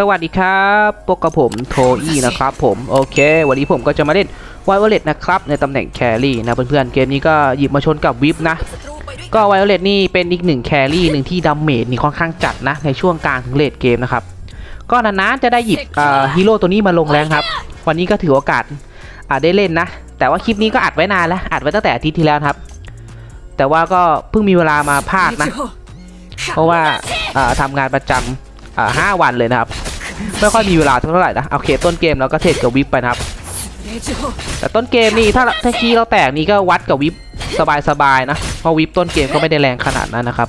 สวัสดีครับพบกับผมโทอี้นะครับผมโอเค วันนี้ผมก็จะมาเล่นไวโอเลตนะครับในตำแหน่งแครี่นะเพื่อนๆเกมนี้ก็หยิบมาชนกับวิปนะ ก็ไวโอเลตนี่เป็นอีกหนึ่งแครี่หนึ่งที่ดาเมจนี่ค่อนข้างจัดนะในช่วงกลางถึงเลดเกมนะครับก็นานๆจะได้หยิบฮีโร่ตัวนี้มาลงแรงครับ วันนี้ก็ถือโอกาสอ่าได้เล่นนะ แต่ว่าคลิปนี้ก็อัดไว้นานแล้วอัดไว้ตั้งแต่อาทิตย์ที่แล้วครับ แต่ว่าก็เพิ่งมีเวลามาพากนะ เพราะว่าอ่าทำงานประจำ อ่าห้าวันเลยนะครับ ไม่ค่อยมีเวลาเท่าไหร่นะ โอเค ต้นเกมเราก็เทรดกับวิปไปนะครับ แต่ต้นเกมนี่ถ้าถ้าคีย์เราแตกนี่ก็วัดกับวิปสบายๆนะ เพราะวิปต้นเกมก็ไม่ได้แรงขนาดนั้นนะครับ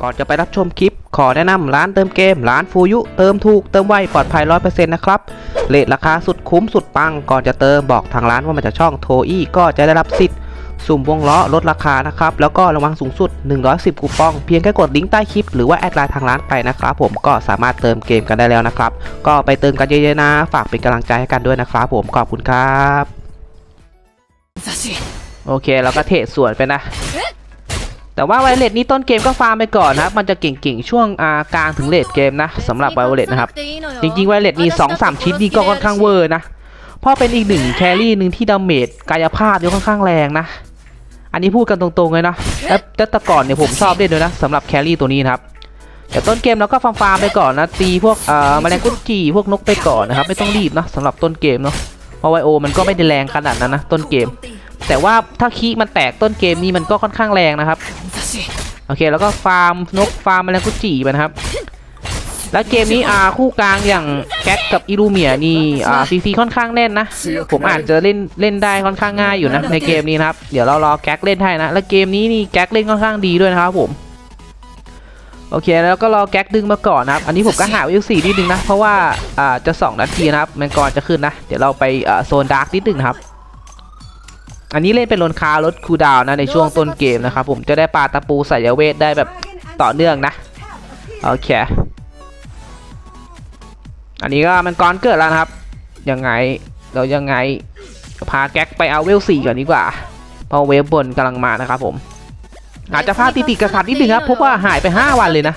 ก่อนจะไปรับชมคลิป ขอแนะนำร้านเติมเกม ร้านฟูยุ เติมถูก เติมไว ปลอดภัย100%นะครับ เลทราคาสุดคุ้มสุดปัง ก่อนจะเติมบอกทางร้านว่ามาจากช่องโทอี้ก็จะได้รับสิทธิ์ สุ่มวงล้อลดราคานะครับ แล้วก็ระวังสูงสุด 110 คูปอง เพียงแค่กดลิงก์ใต้คลิปหรือว่าแอดไลน์ทางร้านไปนะครับผมก็สามารถเติมเกมกันได้แล้วนะครับ ก็ไปเติมกันเยอะๆนะ ฝากเป็นกำลังใจให้กันด้วยนะครับผมขอบคุณครับโอเคเราก็เทรดส่วนไปนะแต่ว่าไวเลตนี้ต้นเกมก็ฟาร์มไปก่อนนะครับ มันจะเก่งๆ ช่วงอ่ากลางถึงเลทเกมนะสำหรับไวเลตนะครับ จริงๆไวเลตนี่สองสามชิ้นนี่ก็ค่อนข้างเวอร์นะ เพราะเป็นอีกหนึ่งแครี่หนึ่งที่ดาเมจกายภาพเนี่ยค่อนข้างแรงนะ อันนี้พูดกันตรงๆเลยนะแล้วแต่แต่ก่อนเนี่ยผมชอบเล่นด้วยนะสำหรับแครี่ตัวนี้นะครับแต่ต้นเกมเราก็ฟาร์มๆไปก่อนนะตีพวกเอ่อแมลงกุดจีพวกนกไปก่อนนะครับไม่ต้องรีบนะสำหรับต้นเกมเนาะเพราะไวโอมันก็ไม่ได้แรงขนาดนั้นนะต้นเกม แต่ว่าถ้าคีมันแตกต้นเกมนี้มันก็ค่อนข้างแรงนะครับโอเคแล้วก็ฟาร์มนกฟาร์มแมลงกุดจีไปนะครับ แล้วเกมนี้อ่าคู่กลางอย่างแก๊กกับอิลูเมียนี่อ่าซีซีค่อนข้างแน่นนะ ผมอาจจะเล่นเล่นได้ค่อนข้างง่ายอยู่นะ ในเกมนี้นะครับ เดี๋ยวเรารอแก๊กเล่นให้นะ แล้วเกมนี้นี่แก๊กเล่นค่อนข้างดีด้วยนะครับผมโอเคแล้วก็รอแก๊กดึงมาก่อนนะครับ อันนี้ผมก็หาวิวสี่นิดนึงนะ เพราะว่าอ่าจะ 2 นาทีนะครับแมงกรจะขึ้นนะ เดี๋ยวเราไปอ่าโซนดาร์กนิดนึงนะครับ อันนี้เล่นเป็นลนคาลดคูดาวนะในช่วงต้นเกมนะครับผมจะได้ปาตะปูใส่ยาเวทได้แบบต่อเนื่องนะ โอเค อันนี้ก็มันกรเกิดแล้วนะครับ ยังไงเรายังไงพาแก๊กไปเอาเวลสี่ก่อนดีกว่า เพราะเวฟบนกำลังมานะครับผม อาจจะพลาดติดติดกระขัดนิดนึงครับพราะว่าหายไป 5 วันเลยนะ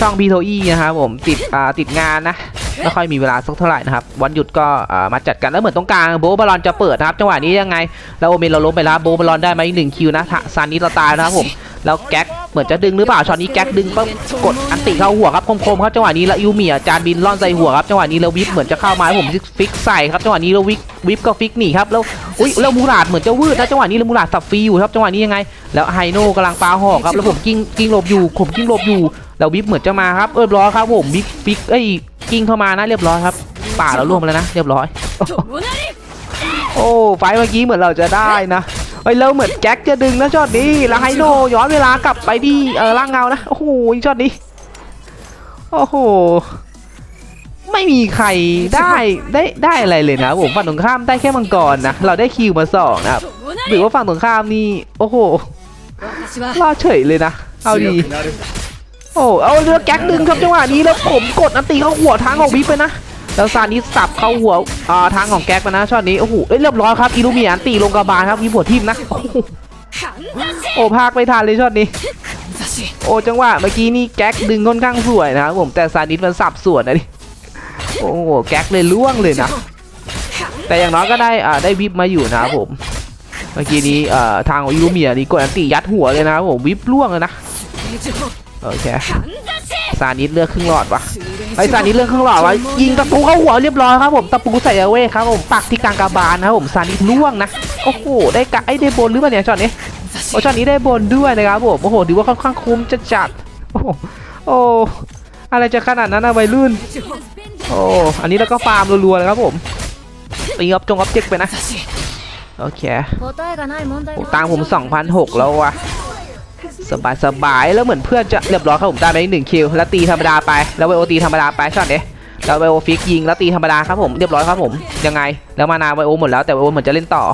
ช่องบีโทอีนะครับผมติดอ่าติดงานนะไม่ค่อยมีเวลาสักเท่าไหร่นะครับ วันหยุดก็มาจัดกันแล้วเหมือนตรงกลางโบบอลอนจะเปิดนะครับจังหวะนี้ยังไงแล้วโอเมนเราล้มไปแล้วโบบอลอนได้มาอีกหนึ่งคิวนะซานิสเราตายนะครับผม แล้วแก๊กเหมือนจะดึงหรือเปล่าช็อตนี้แก๊กดึงปั๊บกดอันติเข้าหัวครับคมๆครับจังหวะนี้แล้วยูเมียจานบินล่อนใส่หัวครับจังหวะนี้แล้ววิปเหมือนจะเข้ามาผมฟิกใส่ครับจังหวะนี้แล้ววิปวิปก็ฟิกหนีครับแล้วอุ้ยแล้วมูราดเหมือนจะวืดนะจังหวะนี้แล้วมูราดสับฟรีอยู่ครับจังหวะนี้ยังไง แล้วไฮโน่กำลังปาหอกครับแล้วผมกิ้งกิ้งหลบอยู่ผมกิ้งหลบอยู่แล้ววิปเหมือนจะมาครับเรียบร้อยครับผมวิปฟิกเอ้ยกิ้งเข้ามานะเรียบร้อยครับป่าเราล่วงไปแล้วนะ เรียบร้อย โอ้ไฟเมื่อกี้เหมือนเราจะได้นะ ฮ้ยแล้วเหมือนแจ็คจะดึงนะช็อตนี้แล้วไฮโนย้อนเวลากลับไปที่เออล่างเงานะโอ้โหช็อตนี้โอ้โหไม่มีใครได้ได้ได้อะไรเลยนะผมฝั่งตรงข้ามได้แค่มังกรนะเราได้คิวมาสองนะครับหรือว่าฝั่งตรงข้ามนี่โอ้โหรอดเฉยเลยนะเอาดีโอ้เอาเรือแก๊กดึงครับจังหวะนี้แล้วผมกดอันตีเข้าหัวทางของวิปไปนะ แล้วซานิสสับเข้าหัวอ่าทางของแก๊กไปนะช็อตนี้โอ้โหเอ้ยเรียบร้อยครับอิลูเมียนตีลงกระบาลครับมีหัวทิมนะโอ้พากไม่ทันเลยช็อตนี้ โอ้จังหวะเมื่อกี้นี่แก๊กดึงค่อนข้างสวยนะครับผมแต่ซานิสมันสับส่วนนะดิโอ้โหแก๊กเลยล่วงเลยนะแต่อย่างน้อยก็ได้อ่าได้วิบมาอยู่นะครับผม เมื่อกี้นี้อ่าทางของอิลูเมียนี่กดอันตียัดหัวเลยนะครับผมวิบล่วงเลยนะโอเคซานิสเลือกครึ่งหลอดวะ ไอซานิเรื่องข้างหล่อวะยิงตะปูเข้าหัวเรียบร้อยครับผมตะปูใส่เอาเว้ครับผมปักที่กลางกระบาลนะครับผมซานิล่วงนะโอ้โหได้กะไอ้ได้บนหรือเปล่าเนี่ยช็อตนี้โอ้ช็อตนี้ได้บนด้วยนะครับผมโอ้โหถือว่าค่อนข้างคุ้มจะจัดโอ้โหโอ้อะไรจะขนาดนั้นนะวัยรุ่นโอ้อันนี้แล้วก็ฟาร์มรัวๆเลยครับผมตีออบจงออบเจกไปนะโอเคโอ้ตังผม2,006แล้ววะ สบายสบายแล้วเหมือนเพื่อนจะเรียบร้อยครับผมได้ไปอีกหนึ่งคิวแล้วตีธรรมดาไปแล้วไวโอตีธรรมดาไปช็อตนี้แล้วไวโอฟิกยิงแล้วตีธรรมดาครับผมเรียบร้อยครับผมยังไง แล้วมานาไวโอหมดแล้วแต่ไวโอเหมือนจะเล่นต่อ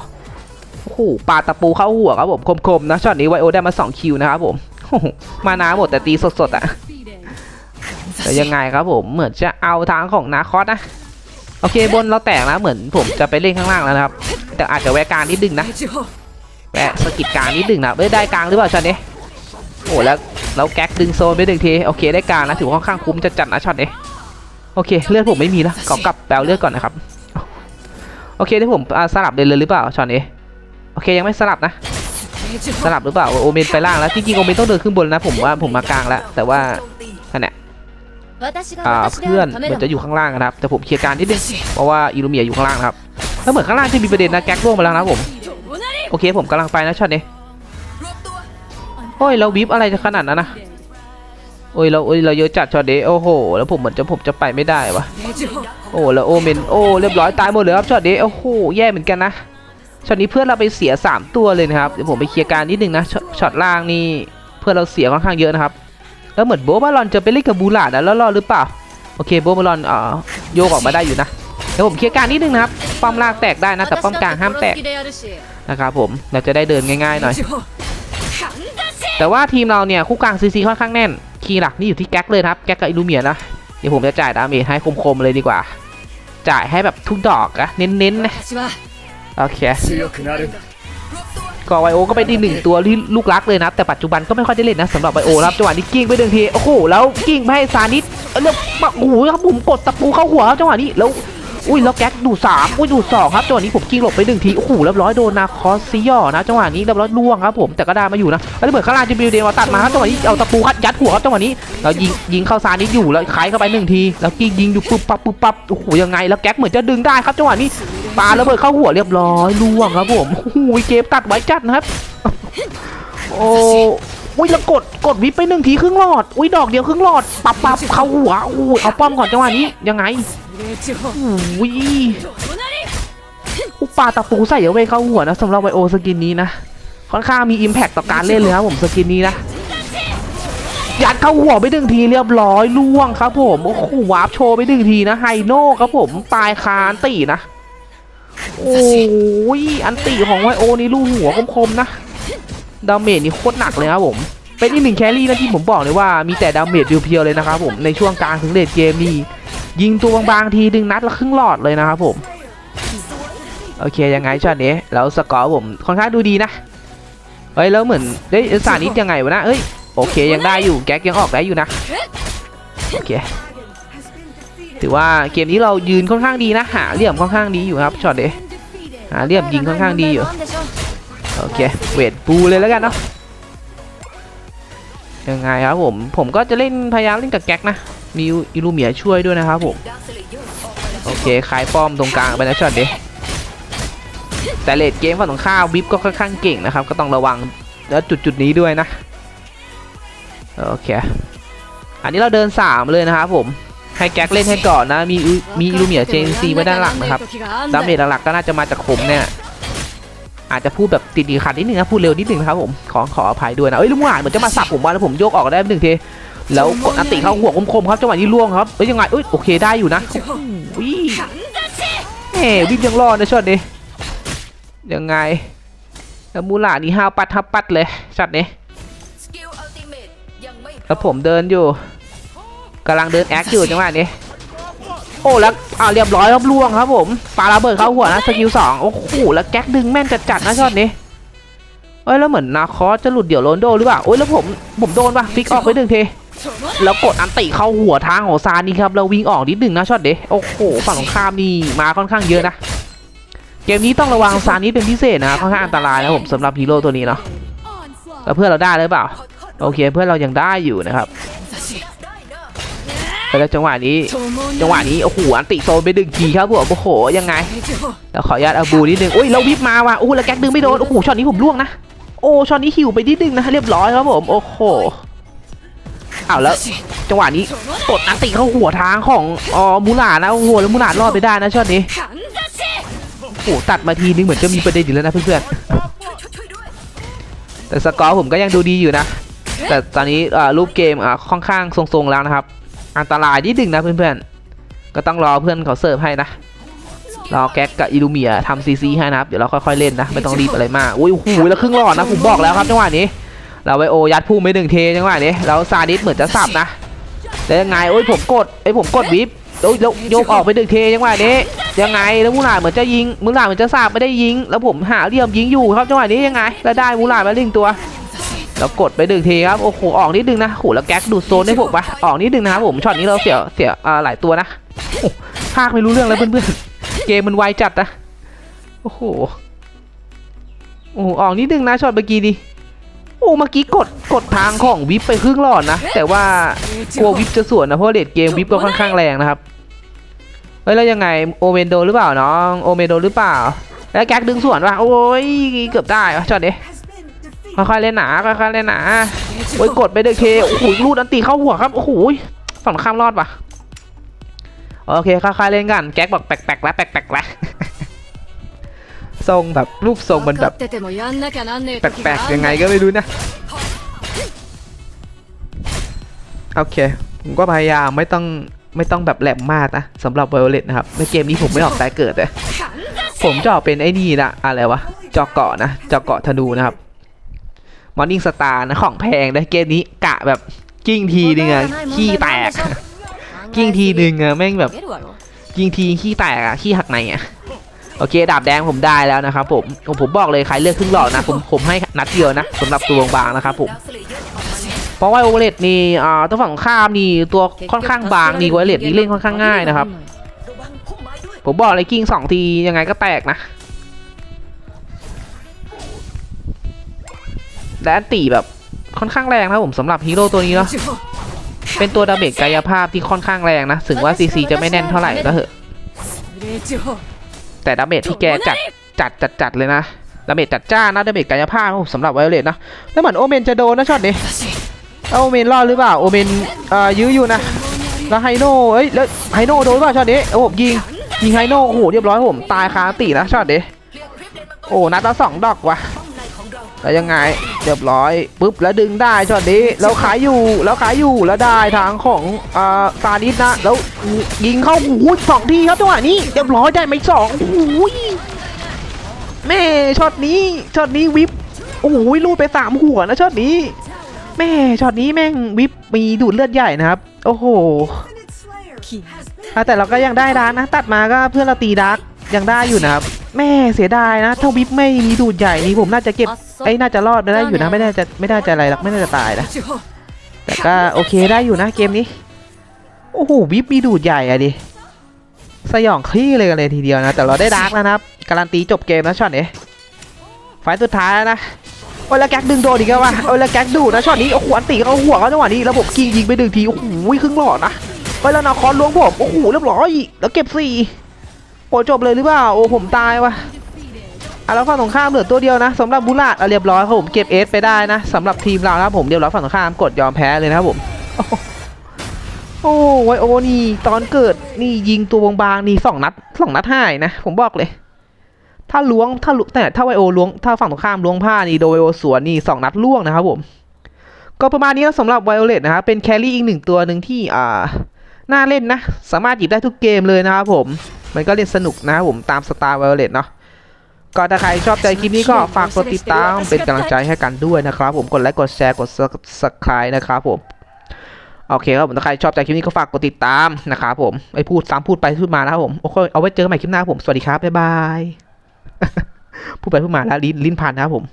โอ้โหปาตะปูเข้าหัวครับผมคมๆนะช็อตนี้ไวโอได้มา2คิวนะครับผมมานาหมดแต่ตีสดๆอะแต่ยังไงครับผมเหมือนจะเอาทางของนาคอสนะโอเคบนเราแตกนะเหมือนผมจะไปเล่นข้างล่างแล้วนะครับ แต่อาจจะแวะกลางนิดนึงนะแวะสะกิดกลางนิดนึงนะไม่ได้กลางหรือเปล่าช็อตนี้ อ้แล้วแล้วแก๊กดึงโซนไปหนึ่งทีโอเคได้กางนะถือว่าค่อนข้างคุ้มจะจัดนะช็อตนี้โอเคเลือดผมไม่มีแล้วขอกลับแปลเลือดก่อนนะครับโอเคที่ผมสลับเลยเลยหรือเปล่าช็อตนี้โอเคยังไม่สลับนะ สลับหรือเปล่าโอเมนไปล่างแล้วจริงๆโอเมนต้องเดินขึ้นบนนะผมว่าผมมากลางแล้วแต่ว่านั่นแหละอ่าเพื่อนเหมือนจะอยู่ข้างล่างนะครับ แต่ผมเคลียร์การนิดนึงเพราะว่าอิลูเมียอยู่ข้างล่างครับแล้วเหมือนข้างล่างจะมีประเด็นนะแก๊กล่วงไปแล้วนะผมโอเคผมกำลังไปนะช็อตนี้ โอ้ยเราวิบอะไรจะขนาดนั้นนะโอ้ยเราโอ้ยเราเยอะจัดช็อตนี้โอ้โหแล้วผมเหมือนจะผมจะไปไม่ได้วะโอ้แล้วโอเมนโอ้เรียบร้อยตายหมดเลยครับช็อตนี้โอ้โหแย่เหมือนกันนะช็อตนี้เพื่อนเราไปเสีย 3 ตัวเลยนะครับเดี๋ยวผมไปเคลียร์การนิดนึงนะช็อตล่างนี่เพื่อนเราเสียค่อนข้างเยอะนะครับแล้วเหมือนโบบาลอนจะไปเล่นกับบูลาดนะแล้วรอดหรือเปล่าโอเคโบบาลอนเอ่อโยกออกมาได้อยู่นะเดี๋ยวผมเคลียร์การนิดนึงนะครับป้อมล่างแตกได้นะแต่ป้อมกลางห้ามแตกนะครับผมเราจะได้เดินง่ายๆหน่อย แต่ว่าทีมเราเนี่ยคู่กลางซีซีค่อนข้างแน่น คีย์หลักนี่อยู่ที่แก๊กเลยครับ แก๊กกับอิลูเมียนะ เดี๋ยวผมจะจ่ายดาเมจให้คมๆเลยดีกว่า จ่ายให้แบบทุกดอกนะเน้นๆนะ โอเคก่อไวโอก็เป็นอีกหนึ่งตัวที่ลูกรักเลยนะ แต่ปัจจุบันก็ไม่ค่อยได้เล่นนะสำหรับไวโอครับจังหวะนี้กิ้งไปหนึ่งที โอ้โห แล้วกิ้งไปให้ซานิดเรียกโอ้โหครับผมกดตะปูเข้าหัวครับจังหวะนี้แล้ว อุ้ยแล้วแก๊กดูดสามอุ้ยดูดสองครับจังหวะนี้ผมกิ้งหลบไปหนึ่งทีโอ้โหเรียบร้อยโดนนาคอสซิยอนะจังหวะนี้เรียบร้อยล่วงครับผมแต่ก็ได้มาอยู่นะแล้วเหมือนข้างล่างจะบิวเดนมาตัดมาครับจังหวะนี้เอาตะปูคัดยัดหัวครับจังหวะนี้แล้วยิงยิงเข้าซานิสอยู่แล้วขายเข้าไปหนึ่งที แล้วกิ้งยิงอยู่ปุ๊บปั๊บปุ๊บปั๊บโอ้โหยังไงแล้วแก๊กเหมือนจะดึงได้ครับจังหวะนี้ปาระเบิดเข้าหัวเรียบร้อยล่วงครับผมโอ้โหเกมตัดไว้จัดนะครับโอ้ อุ้ยแล้วกดกดวิปไปหนึ่งทีครึ่งหลอด อุ้ยดอกเดียวครึ่งหลอดปับปับเข้าหัวอุ้ยเอาป้อมก่อนจังหวะนี้ยังไงอุ้ยอุปาตะปูใส่เอาไว้เข้าหัวนะสำหรับไวโอสกินนี้นะค่อนข้างมีอิมแพคต่อการเล่นเลยครับผมสกินนี้นะยัดเข้าหัวไปหนึ่งทีเรียบร้อยล่วงครับผมโอ้โหวาร์ปโชว์ไปหนึ่งทีนะไฮโน่ครับผมปลายคานตีนะโอ้ยอันตีของไวโอนี่ลูกหัวคมๆนะ ดาเมจนี่โคตรหนักเลยครับผม เป็นอีกหนึ่งแครี่นะที่ผมบอกเลยว่ามีแต่ดาเมจเพียวๆเลยนะครับผมในช่วงกลางถึงเลดเกมนี่ยิงตัวบางๆทีดึงนัดละครึ่งหลอดเลยนะครับผมโอเคยังไงช็อตนี้แล้วสกอร์ผมค่อนข้างดูดีนะเฮ้ยแล้วเหมือนได้ยสานิดยังไงวะนะเอ้ยโอเคยังได้อยู่แก๊กยังออกได้อยู่นะโอเคถือว่าเกมนี้เรายืนค่อนข้างดีนะหาเหลี่ยมค่อนข้างดีอยู่ครับช็อตนี้หาเหลี่ยมยิงค่อนข้างดีอยู่ โอเค เวทปูเลยแล้วกันเนาะยังไงครับผม ผมก็จะเล่นพยายามเล่นกับแก๊กนะ มีอิลูเมียช่วยด้วยนะครับผม โอเคคลายป้อมตรงกลางไปนะช็อตเดแต่เลดเกมฝั่งตรงข้ามวิปก็ค่อนข้างเก่งนะครับ ก็ต้องระวังแล้วจุดจุดนี้ด้วยนะ โอเค อันนี้เราเดินสามเลยนะครับผม ให้แก๊กเล่นให้ก่อนนะ มีมีอิลูเมียเจนซีไว้ด้านหลังนะครับดาเมจหลักๆก็น่าจะมาจากผมเนี่ย อาจจะพูดแบบติดขัดนิดนึงนะพูดเร็วนิดนึงนะครับผมขอขออภัยด้วยนะเอ้ยลุงหวานเหมือนจะมาสับผมว่าแล้วผมโยกออกได้หนึ่งทีแล้วกดอันติเข้าหัวคมๆครับจังหวะนี้ล่วงครับเอ้ยยังไงเอ้ยโอเคได้อยู่นะวิเฮ้วิ่งยังรอดนะช็อตนี้ยังไงแล้วมูหลานี่ห้าวปัดห้าวปัดเลยช็อตนี้สกิลอัลติเมตยังไม่แล้วผมเดินอยู่กำลังเดินแอคอยู่จังหวะนี้ โอ้แล้วอ่าเรียบร้อยครับล่วงครับผมปาระเบิดเข้าหัวนะสกิลสองโอ้โหแล้วแก๊กดึงแม่นจัดๆนะช็อตนี้เอ้ยแล้วเหมือนนาคอสจะหลุดเดี่ยวโรนโดหรือเปล่าโอ้ยแล้วผมผมโดนปะฟิกออกไปหนึ่งเทแล้วกดอันติเข้าหัวทางของซานี่ครับแล้ววิ่งออกนิดหนึ่งนะช็อตเดโอ้โหฝั่งของข้ามนี่มาค่อนข้างเยอะนะเกมนี้ต้องระวังซานี่เป็นพิเศษนะค่อนข้างอันตรายนะผมสำหรับฮีโร่ตัวนี้เนาะแล้วเพื่อนเราได้หรือเปล่าโอเคเพื่อนเรายังได้อยู่นะครับ แล้วจังหวะนี้ จังหวะนี้โอ้โหอันติโซนไปดึงทีครับผมโอ้โหยังไงแล้วขออนุญาตเอาบูนิดนึงโอ้ยเราวิบมาว่ะโอ้โหแล้วแก๊กดึงไม่โดนโอ้โหช็อตนี้ผมล่วงนะโอ้ช็อตนี้หิวไปนิดนึงนะเรียบร้อยครับผมโอ้โหอ้าวแล้วจังหวะนี้กดอันติเข้าหัวทางของอ๋อมูหลานะโอ้โหแล้วมูหลารอดไปได้นะช็อตนี้โอ้โหตัดมาทีนึงเหมือนจะมีประเด็นอยู่แล้วนะเพื่อนช่วยช่วยด้วยๆแต่สกอร์ผมก็ยังดูดีอยู่นะแต่ตอนนี้อ่ารูปเกมอ่าค่อนข้างทรงๆแล้วนะครับ อันตรายนิดนึงนะเพื่อนๆ ก็ต้องรอเพื่อนเขาเสิร์ฟให้นะ รอแก๊กกับอิลูเมียทำซีซีให้นะครับ เดี๋ยวเราค่อยๆเล่นนะ ไม่ต้องรีบอะไรมาก อุ้ยโอ้โหแล้วครึ่งหลอดนะผมบอกแล้วครับจังหวะนี้ เราไวโอยัดพุ่งไปหนึ่งเทจังหวะนี้ แล้วซาดิสเหมือนจะสับนะแต่ยังไงโอ้ยผมกดไอ้ผมกดวิบโอ้ยโยกออกไปหนึ่งเทจังหวะนี้ ยังไงแล้วมูลาเหมือนจะยิงมูลาเหมือนจะสับไม่ได้ยิง แล้วผมหาเหลี่ยมยิงอยู่ครับจังหวะนี้ยังไง แล้วได้มูลามาหนึ่งตัว แล้วกดไปดึงทีครับโอ้โหออกนิดนึงนะโอ้โหแล้วแก๊กดูดโซนได้ผมปะออกนิดนึงนะครับผมช็อตนี้เราเสียเสียอ่าหลายตัวนะโอ้ภาคไม่รู้เรื่องแล้วเพื่อนๆเกมมันไวจัดนะโอ้โหโอ้โหออกนิดนึงนะช็อตเมื่อกี้ดิโอ้เมื่อกี้กดกดทางของวิปไปครึ่งหลอดนะแต่ว่ากลัววิปจะสวนนะเพราะว่าเลดเกมวิปก็ค่อนข้างแรงนะครับเฮ้ยแล้วยังไงโอเมนโดหรือเปล่าน้องโอเมนโดหรือเปล่า แล้วแก๊กดึงสวนว่ะโอ้ยเกือบได้วะช็อตนี้ ค่อยๆเล่นหนาค่อยๆเล่นหนาโอ้ยกดไปเดเคโอ้โหลูดอันตีเข้าหัวครับโอ้โหสั่งข้ามรอดปะโอเคค่อยๆเล่นกัน แก๊กบอกแปลกๆแล้วแปลกๆแล้วทรงแบบรูปทรงมันแบบแปลกๆยังไงก็ไม่รู้นะโอเคผมก็พยายามไม่ต้องไม่ต้องแบบแหลมมากนะสำหรับไวโอเลตนะครับในเกมนี้ผมไม่ออกตายเกิดเลยผมจะออกเป็นไอ้นี่นะอะไรวะจอกเกาะนะจอกเกาะธนูนะครับ มอร์นิ่งสตาร์นะของแพงได้เกมนี้กะแบบกิ้งทีนึงอะขี้แตก กิ้งทีนึงอะแม่งแบบกิ้งทีขี้แตกอะขี้หักในอะโอเคดาบแดงผมได้แล้วนะครับผมผมบอกเลยใครเลือกครึ่งหลอดนะผมผมให้นัดเดียวนะสำหรับตัวบางนะครับผมเพราะว่าโอเวอร์เลดนี่อ่าตัวฝั่งข้ามนี่ตัวค่อนข้างบางนี่โอเวอร์เลดนี่เล่นค่อนข้างง่ายนะครับ ผมบอกเลยกิ้งสองทียังไงก็แตกนะ และอตีแบบค่อนข้างแรงนะผมสำหรับฮีโร่ตัวนี้เนาะเป็นตัวดาเมจกายภาพที่ค่อนข้างแรงนะ ถึงว่าซีซีจะไม่แน่นเท่าไหร่ก็เถอะ แต่ดาเมจที่แกจัดจัดจัดจัดเลยนะดาเมจจัดจ้านะดาเมจกายภาพสำหรับไวโอเลตนะ แล้วเหมือนโอเมนจะโดนนะช็อตนี้โอเมนรอดหรือเปล่า โอเมนอ่ายื้ออยู่นะ แล้วไฮโน่เอ้ยแล้วไฮโน่โดนป่ะช็อตนี้โอ้ผมยิงยิงไฮโน่โอ้โหเรียบร้อยผมตายคาตีนะช็อตนี้โอ้นัดละสองดอกว่ะ แล้วยังไงเรียบร้อยปุ๊บแล้วดึงได้ช็อตนี้แล้วขายอยู่แล้วขายอยู่แล้วได้ทางของอ่าซาดิสนะแล้วยิงเข้าหูสองทีครับจังหวะนี้เรียบร้อยได้ไหมสองโอ้โหแม่ช็อตนี้ช็อตนี้วิปโอ้โหลูดไปสามหัวนะช็อตนี้แม่ช็อตนี้แม่งวิปมีดูดเลือดใหญ่นะครับ โอ้โหแต่เราก็ยังได้ดาร์กนะ ตัดมาก็เพื่อนเราตีดาร์กยังได้อยู่นะครับ แม่เสียดายนะ ถ้าวิปไม่มีดูดใหญ่นี่ผมน่าจะเก็บไอ้น่าจะรอดได้อยู่นะ ไม่ได้จะไม่ได้จะอะไรหรอกไม่น่าจะตายนะแต่ก็โอเคได้อยู่นะเกมนี้ โอ้โหวิปมีดูดใหญ่อะดิสยองคลี่เลยกันเลยทีเดียวนะ แต่เราได้ดาร์กแล้วนะครับการันตีจบเกมแล้วช็อตนี้ไฟสุดท้ายนะโอ้ยแล้วแก๊กดึงโดนอีกแล้ววะโอ้ยแล้วแก๊กดูนะช็อตนี้โอ้โหอันตีเขาหัวเขาจังหวะนี้แล้วผมกิ้งยิงไปหนึ่งทีโอ้โหครึ่งหลอดนะโอ้ยแล้วนาคอนล้วงผมโอ้โหเรียบร้อยแล้วเก็บสี่ อ้จบเลยหรือเปล่าโอ้ผมตายวะอะแล้วฝั่งตรงข้ามเหลือตัวเดียวนะสำหรับบุลาดอะเรียบร้อยครับผมเก็บเอสไปได้นะสำหรับทีมเรานะครับผมเรียบร้อยฝั่งตรงข้ามกดยอมแพ้เลยนะครับผมโอ้ไวโอนี่ตอนเกิดนี่ยิงตัวบางๆนี่สองนัดสองนัดหายนะ ผมบอกเลย ถ้าล้วงถ้าแต่ถ้าไวโอล้วงถ้าฝั่งตรงข้ามล้วงผ้านี่โดยไวโอสวนนี่สองนัดล่วงนะครับผมก็ประมาณนี้นะสำหรับไวโอเลตนะครับเป็นแครี่อีกหนึ่งตัวหนึ่งที่อ่าน่าเล่นนะ สามารถหยิบได้ทุกเกมเลยนะครับผม มันก็เล่นสนุกนะผมตามสไตล์ไวโอเลตเนาะก็ถ้าใครชอบใจคลิปนี้ก็ฝากกดติดตามเป็นกำลังใจให้กันด้วยนะครับ ผมกดไลค์กดแชร์กด subscribe นะครับผมโอเคครับผมถ้าใครชอบใจคลิปนี้ก็ฝากกดติดตามนะครับผมไอพูดซ้ำพูดไปพูดมานะครับผมโอเคเอาไว้เจอกันใหม่คลิปหน้าผมสวัสดีครับบ๊ายบายพูดไปพูดมาแล้วลิ้นลิ้นพันนะครับผม